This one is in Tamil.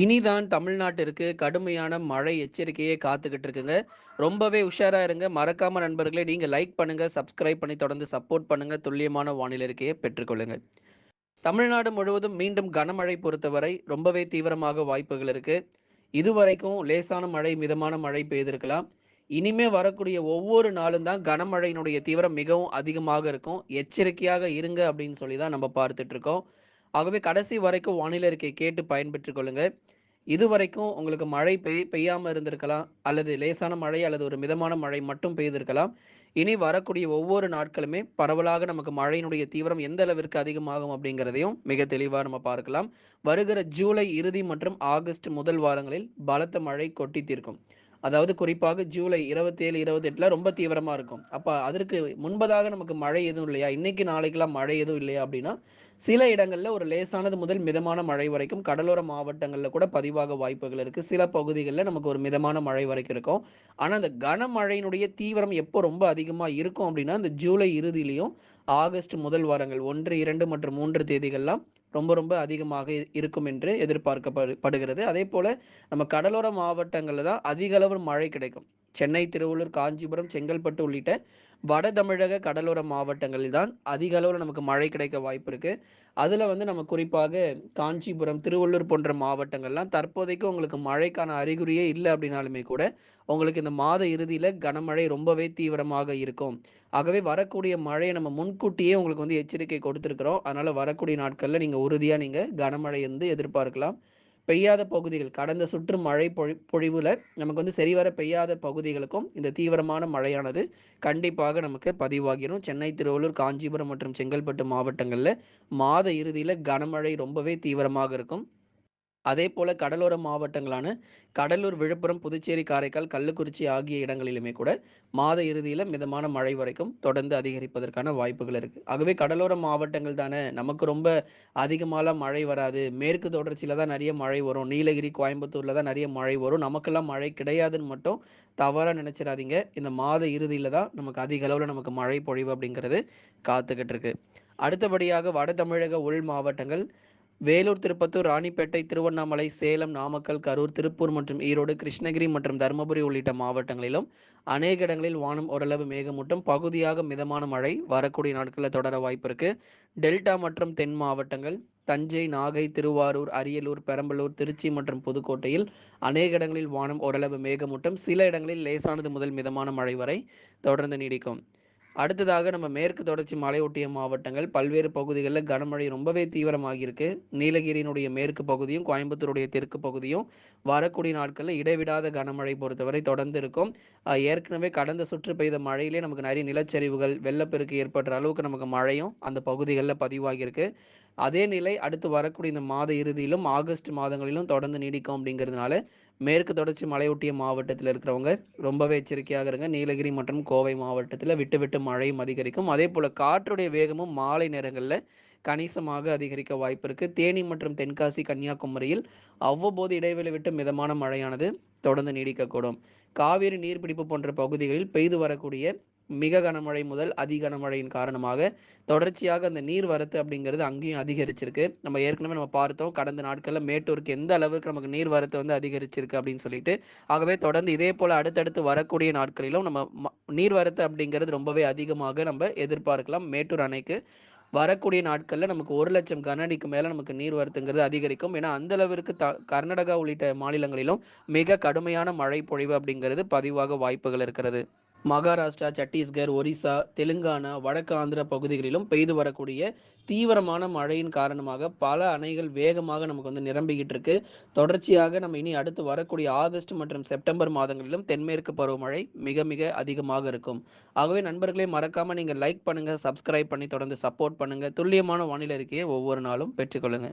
இனிதான் தமிழ்நாட்டிற்கு கடுமையான மழை எச்சரிக்கையே காத்துக்கிட்டு இருக்குங்க. ரொம்பவே உஷாரா இருங்க. மறக்காம நண்பர்களே நீங்க லைக் பண்ணுங்க, சப்ஸ்கிரைப் பண்ணி தொடர்ந்து சப்போர்ட் பண்ணுங்க. துல்லியமான வானிலை அறிக்கையை பெற்றுக்கொள்ளுங்க. தமிழ்நாடு முழுவதும் மீண்டும் கனமழை பொறுத்தவரை ரொம்பவே தீவிரமாக வாய்ப்புகள் இருக்கு. இதுவரைக்கும் லேசான மழை, மிதமான மழை பெய்திருக்கலாம். இனிமே வரக்கூடிய ஒவ்வொரு நாளும் தான் கனமழையினுடைய தீவிரம் மிகவும் அதிகமாக இருக்கும். எச்சரிக்கையாக இருங்க அப்படின்னு சொல்லி தான் நம்ம பார்த்துட்டு இருக்கோம். ஆகவே கடைசி வரைக்கும் வானிலை இருக்கை கேட்டு பயன்பெற்றுக் இதுவரைக்கும் உங்களுக்கு மழை பெய் பெய்யாமல் இருந்திருக்கலாம். அல்லது லேசான மழை அல்லது ஒரு மிதமான மழை மட்டும் பெய்திருக்கலாம். இனி வரக்கூடிய ஒவ்வொரு நாட்களுமே பரவலாக நமக்கு மழையினுடைய தீவிரம் எந்த அளவிற்கு அதிகமாகும் அப்படிங்கிறதையும் மிக தெளிவாக நம்ம பார்க்கலாம். வருகிற ஜூலை இறுதி மற்றும் ஆகஸ்ட் முதல் வாரங்களில் பலத்த மழை கொட்டி தீர்க்கும். அதாவது குறிப்பாக ஜூலை 27, 28ல ரொம்ப தீவிரமா இருக்கும். அப்ப அதற்கு முன்பதாக நமக்கு மழை எதுவும் இல்லையா? இன்னைக்கு நாளைக்கெல்லாம் மழை எதுவும் இல்லையா? அப்படின்னா, சில இடங்கள்ல ஒரு லேசானது முதல் மிதமான மழை வரைக்கும் கடலோர மாவட்டங்கள்ல கூட பதிவாக வாய்ப்புகள் இருக்கு. சில பகுதிகளில் நமக்கு ஒரு மிதமான மழை வரைக்கும் இருக்கும். ஆனா, அந்த கனமழையினுடைய தீவிரம் எப்போ ரொம்ப அதிகமா இருக்கும் அப்படின்னா, இந்த ஜூலை இறுதியிலையும் ஆகஸ்ட் முதல் வாரங்கள் 1, 2 மற்றும் மூன்று தேதிகள்லாம் ரொம்ப ரொம்ப அதிகமாக இருக்கும் என்று எதிர்பார்க்கப்படு படுகிறது. அதேபோல நம்ம கடலோர மாவட்டங்கள்ல தான் அதிக அளவு மழை கிடைக்கும். சென்னை, திருவள்ளூர், காஞ்சிபுரம், செங்கல்பட்டு உள்ளிட்ட வட தமிழக கடலோர மாவட்டங்களில் தான் அதிக அளவில் நமக்கு மழை கிடைக்க வாய்ப்பு இருக்கு. அதில் வந்து நம்ம குறிப்பாக காஞ்சிபுரம், திருவள்ளூர் போன்ற மாவட்டங்கள்லாம் தற்போதைக்கு உங்களுக்கு மழைக்கான அறிகுறியே இல்லை அப்படின்னாலுமே கூட, உங்களுக்கு இந்த மாத இறுதியில் கனமழை ரொம்பவே தீவிரமாக இருக்கும். ஆகவே வரக்கூடிய மழையை நம்ம முன்கூட்டியே உங்களுக்கு வந்து எச்சரிக்கை கொடுத்துருக்குறோம் அதனால் வரக்கூடிய நாட்களில் நீங்கள் உறுதியாக நீங்கள் கனமழை வந்து எதிர்பார்க்கலாம். பெய்யாத பகுதிகள் கடந்த சுற்று மழை பொழி பொழிவுல நமக்கு வந்து சரிவர பெய்யாத பகுதிகளுக்கும் இந்த தீவிரமான மழையானது கண்டிப்பாக நமக்கு பதிவாகிரும். சென்னை, திருவள்ளூர், காஞ்சிபுரம் மற்றும் செங்கல்பட்டு மாவட்டங்களில் மாத இறுதியில் கனமழை ரொம்பவே தீவிரமாக இருக்கும். அதே போல கடலோர மாவட்டங்களான கடலூர், விழுப்புரம், புதுச்சேரி, காரைக்கால், கள்ளக்குறிச்சி ஆகிய இடங்களிலுமே கூட மாத இறுதியில மிதமான மழை வரைக்கும் தொடர்ந்து அதிகரிப்பதற்கான வாய்ப்புகள் இருக்கு. ஆகவே கடலோர மாவட்டங்கள் தானே நமக்கு ரொம்ப அதிகமாலாம் மழை வராது. மேற்கு தொடர்ச்சியில தான் நிறைய மழை வரும். நீலகிரி, கோயம்புத்தூர்ல தான் நிறைய மழை வரும். நமக்கெல்லாம் மழை கிடையாதுன்னு மட்டும் தவறாக நினைச்சிடாதீங்க இந்த மாத இறுதியில தான் நமக்கு அதிக அளவில் நமக்கு மழை பொழிவு அப்படிங்கிறது காத்துக்கிட்டு இருக்கு. அடுத்தபடியாக வட தமிழக உள் மாவட்டங்கள் வேலூர், திருப்பத்தூர், ராணிப்பேட்டை, திருவண்ணாமலை, சேலம், நாமக்கல், கரூர், திருப்பூர் மற்றும் ஈரோடு, கிருஷ்ணகிரி மற்றும் தர்மபுரி உள்ளிட்ட மாவட்டங்களிலும் அநேக இடங்களில் வானம் ஓரளவு மேகமூட்டம், பகுதியாக மிதமான மழை வரக்கூடிய நாட்களில் தொடர வாய்ப்பு இருக்கு. டெல்டா மற்றும் தென் மாவட்டங்கள் தஞ்சை, நாகை, திருவாரூர், அரியலூர், பெரம்பலூர், திருச்சி மற்றும் புதுக்கோட்டையில் அநேக இடங்களில் வானம் ஓரளவு மேகமூட்டம், சில இடங்களில் லேசானது முதல் மிதமான மழை வரை தொடர்ந்து நீடிக்கும். அடுத்ததாக நம்ம மேற்கு தொடர்ச்சி மலையொட்டிய மாவட்டங்கள் பல்வேறு பகுதிகளில் கனமழை ரொம்பவே தீவிரமாகியிருக்கு. நீலகிரியினுடைய மேற்கு பகுதியும், கோயம்புத்தூருடைய தெற்கு பகுதியும் வரக்கூடிய நாட்களில் இடைவிடாத கனமழை பொறுத்தவரை தொடர்ந்து இருக்கும். ஏற்கனவே கடந்த சுற்று பெய்த மழையிலே நமக்கு நிறைய நிலச்சரிவுகள், வெள்ளப்பெருக்கு ஏற்படுற அளவுக்கு நமக்கு மழையும் அந்த பகுதிகளில் பதிவாகியிருக்கு. அதே நிலை அடுத்து வரக்கூடிய இந்த மாத இறுதியிலும், ஆகஸ்ட் மாதங்களிலும் தொடர்ந்து நீடிக்கும் அப்படிங்கிறதுனால, மேற்கு தொடர்ச்சி மலையொட்டிய மாவட்டத்தில் இருக்கிறவங்க ரொம்பவே எச்சரிக்கையாக இருங்க. நீலகிரி மற்றும் கோவை மாவட்டத்தில் விட்டு விட்டு மழையும் அதிகரிக்கும். அதேபோல காற்றுடைய வேகமும் மாலை நேரங்களில் கணிசமாக அதிகரிக்க வாய்ப்பு இருக்குது தேனி மற்றும் தென்காசி, கன்னியாகுமரியில் அவ்வப்போது இடைவெளி விட்டு மிதமான மழையானது தொடர்ந்து நீடிக்கக்கூடும். காவிரி நீர்பிடிப்பு போன்ற பகுதிகளில் பெய்து வரக்கூடிய மிக கனமழை முதல் அதி கனமழையின் காரணமாக தொடர்ச்சியாக அந்த நீர் வரத்து அப்படிங்கிறது அங்கேயும் அதிகரிச்சிருக்கு. நம்ம ஏற்கனவே நம்ம பார்த்தோம். கடந்த நாட்களில் மேட்டூருக்கு எந்த அளவுக்கு நமக்கு நீர் வரத்து வந்து அதிகரிச்சிருக்கு அப்படின்னு சொல்லிட்டு. ஆகவே தொடர்ந்து இதே போல அடுத்தடுத்து வரக்கூடிய நாட்களிலும் நம்ம ம நீர் வரத்து அப்படிங்கிறது ரொம்பவே அதிகமாக நம்ம எதிர்பார்க்கலாம். மேட்டூர் அணைக்கு வரக்கூடிய நாட்களில் நமக்கு 1,00,000 கன அடிக்கு மேலே நமக்கு நீர் வரத்துங்கிறது அதிகரிக்கும். ஏன்னா, அந்த அளவிற்கு த கர்நாடகா உள்ளிட்ட மாநிலங்களிலும் மிக கடுமையான மழை பொழிவு அப்படிங்கிறது பதிவாக வாய்ப்புகள் இருக்கிறது. மகாராஷ்டிரா, சத்தீஸ்கர், ஒரிசா, தெலுங்கானா, வடக்கு ஆந்திரா பகுதிகளிலும் பெய்து வரக்கூடிய தீவிரமான மழையின் காரணமாக பல அணைகள் வேகமாக நமக்கு வந்து நிரம்பிக்கிட்டு இருக்கு. தொடர்ச்சியாக நம்ம இனி அடுத்து வரக்கூடிய ஆகஸ்ட் மற்றும் செப்டம்பர் மாதங்களிலும் தென்மேற்கு பருவமழை மிக மிக அதிகமாக இருக்கும். ஆகவே நண்பர்களே மறக்காம நீங்க லைக் பண்ணுங்க, சப்ஸ்கிரைப் பண்ணி தொடர்ந்து சப்போர்ட் பண்ணுங்க. துல்லியமான வானிலை இருக்கையே ஒவ்வொரு நாளும் பெற்றுக்கொள்ளுங்க.